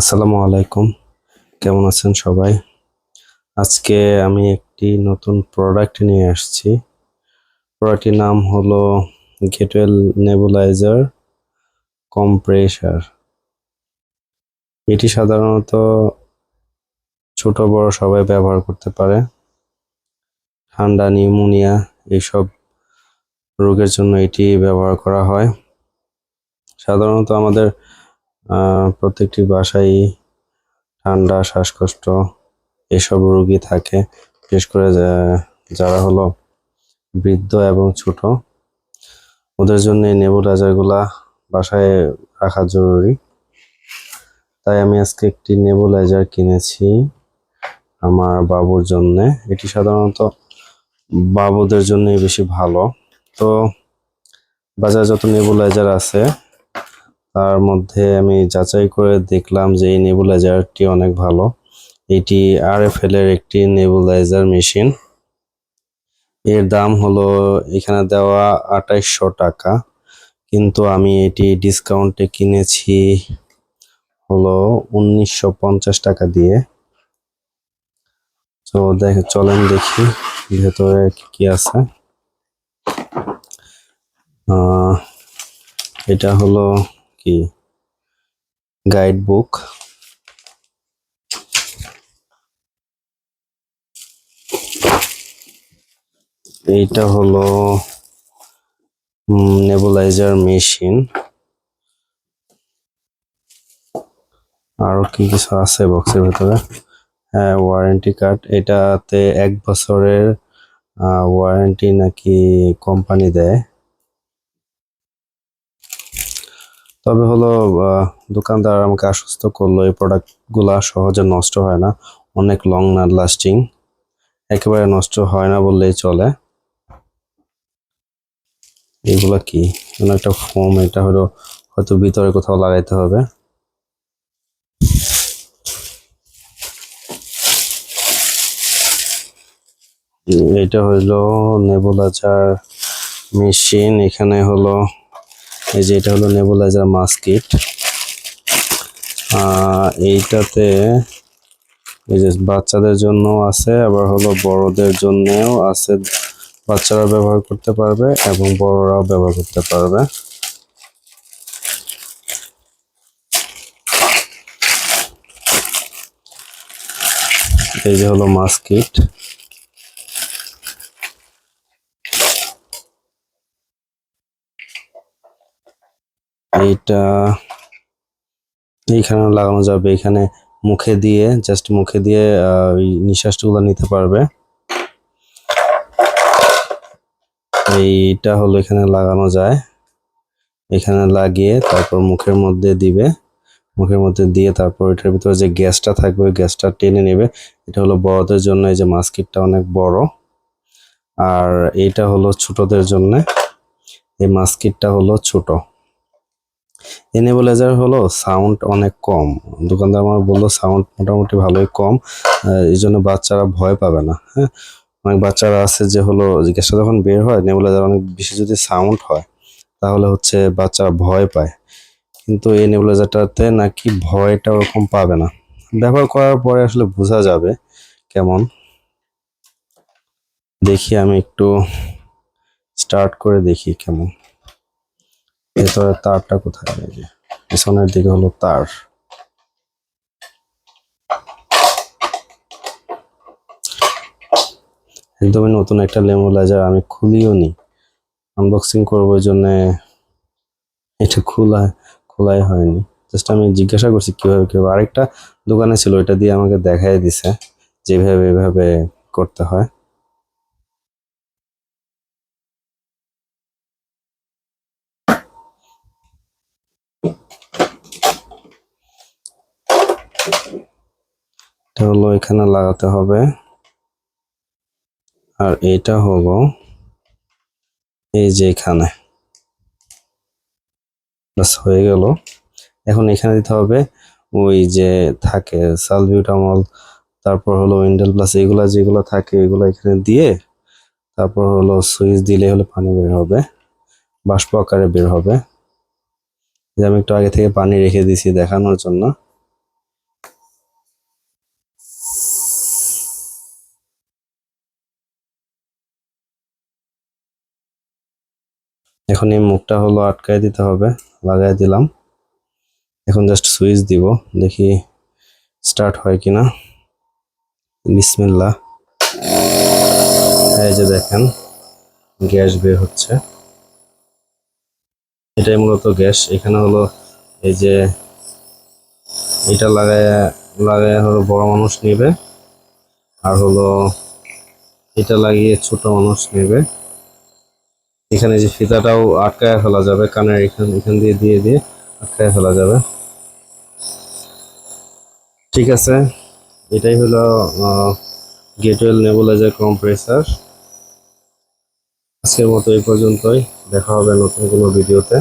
আসসালামু আলাইকুম। কেমন আছেন সবাই? আজকে আমি একটি নতুন প্রোডাক্ট নিয়ে আসছি। প্রোডাক্টটির নাম হলো গেটওয়েল নেবুলাইজার কম্প্রেসার এটি সাধারণত ছোট, বড় সবাই ব্যবহার করতে পারে। ঠান্ডা, নিউমোনিয়া এইসব রোগের জন্য এটি ব্যবহার করা হয়। সাধারণত আমাদের প্রত্যেকটি বাসায় ঠান্ডা, শ্বাসকষ্ট এসব রোগী থাকে। বিশেষ করে যারা হলো বৃদ্ধ এবং ছোট, ওদের জন্য নেবুলাইজারগুলা বাসায় রাখা জরুরি। তাই আমি আজকে একটি নেবুলাইজার কিনেছি আমার বাবুর জন্যে। এটি সাধারণত বাবুদের জন্যই বেশি ভালো। তো বাজারে যত নেবুলাইজার আছে। তার মধ্যে আমি যাচাই করে দেখলাম যে এই নেবুলাইজারটি অনেক ভালো। এটি আরএফএল এর একটি নেবুলাইজার মেশিন। এর দাম হলো এখানে দেওয়া আঠাইশশো টাকা। কিন্তু আমি এটি ডিসকাউন্টে কিনেছি হলো উনিশশো পঞ্চাশ টাকা দিয়ে। তো দেখ, চলেন দেখি ভেতরে কি আছে। এটা হলো কি? গাইড বুক এইটা হলো নেবুলাইজার মেশিন আরও কি কিছু আছে বক্সের ভিতরে? হ্যাঁ ওয়ারেন্টি কার্ড এটাতে এক বছরের ওয়ারেন্টি নাকি কোম্পানি দেয়। তবে হলো দোকানদার আমাকে আশ্বস্ত করল, এই প্রোডাক্টগুলা সহজে নষ্ট হয় না। অনেক লং না লাস্টিং একেবারে নষ্ট হয় না বললেই চলে। এগুলা কি? একটা ফোম এটা হলো হয়তো ভিতরে কোথাও লাগাইতে হবে। এটা হলো নেবুলাইজার মেশিন এখানে হলো এই যে এটা হলো নেবুলাইজার মাস্কিট। এইটাতে এই যে বাচ্চাদের জন্য আছে, আবার হলো বড়দের জন্যও আছে। বাচ্চারা ব্যবহার করতে পারবে এবং বড়রাও ব্যবহার করতে পারবে। এই যে হলো মাস্কিট। এইটা এইখানে লাগানো যাবে। এখানে মুখে দিয়ে জাস্ট মুখে দিয়ে ওই নিঃশ্বাসগুলো নিতে পারবে। এইটা হলো এখানে লাগানো যায়। এখানে লাগিয়ে তারপর মুখের মধ্যে দিবে। মুখের মধ্যে দিয়ে তারপর এটার ভিতরে যে গ্যাসটা থাকবে, ওই গ্যাসটা টেনে নেবে। এটা হলো বড়দের জন্য, এই যে মাস্কিটটা অনেক বড়। আর এটা হলো ছোটদের জন্য। এই মাস্কিটটা হলো ছোট। এনেবলাইজার হলো সাউন্ড অনেক কম। দোকানদার আমার বলল সাউন্ড মোটামুটি ভালোই কম এই জন্য বাচ্চারা ভয় পাবে না। হ্যাঁ অনেক বাচ্চারা আছে যে হলো গ্যাসটা যখন বের হয় নেবুলাইজার অনেক বেশি যদি সাউন্ড হয়, তাহলে হচ্ছে বাচ্চারা ভয় পায়। কিন্তু এই নেবুলাইজারটাতে নাকি ভয়টা ওরকম পাবে না। ব্যবহার করার পরে আসলে বোঝা যাবে কেমন। দেখি আমি একটু স্টার্ট করে দেখি কেমন। ভেতরে তারটা কোথায়? এই যে, পিছনের দিকে হলো তার। একদমই নতুন একটা লেমোলাইজার আমি খুলিও নি। আনবক্সিং ওই জন্য এটা খোলা, খোলাই হয়নি। জাস্ট আমি জিজ্ঞাসা করছি কীভাবে কীভাবে। আরেকটা দোকানে ছিল এটা দিয়ে আমাকে দেখাই দিছে, যেভাবে, এভাবে করতে হয়। এটা হলো এখানে লাগাতে হবে। আর এটা হলো এই যে এখানে। ব্যাস, হয়ে গেল। এখন এখানে দিতে হবে ওই যে থাকে সালবিউটামল, তারপর হলো উইন্ডেল প্লাস এগুলা যেগুলো থাকে এগুলো এখানে দিয়ে, তারপর হলো সুইচ দিলে হলো পানি বের হবে, বাষ্প আকারে বের হবে। যে আমি একটু আগে থেকে পানি রেখে দিছি দেখানোর জন্য। এখন এই মুখটা হলো আটকায় দিতে হবে লাগাই দিলাম। এখন জাস্ট সুইচ দিব, দেখি স্টার্ট হয় কিনা। বিসমিল্লাহ। এই যে দেখেন, গ্যাস বের হচ্ছে। এটাই মূলত গ্যাস, এখানে হলো এই যে এটা লাগায় লাগায় হলো বড় মানুষ নেবে, আর হলো এটা লাগিয়ে ছোট মানুষ নেবে। এখানে যে ফিতাটাও আটকায় ফেলা যাবে, কানের এখান এখান দিয়ে দিয়ে দিয়ে আটকায় ফেলা যাবে। ঠিক আছে, এটাই হলো গেটওয়েল নেবুলাইজার কম্প্রেসার আজকের মতো এই পর্যন্তই, দেখা হবে নতুন কোনো ভিডিওতে।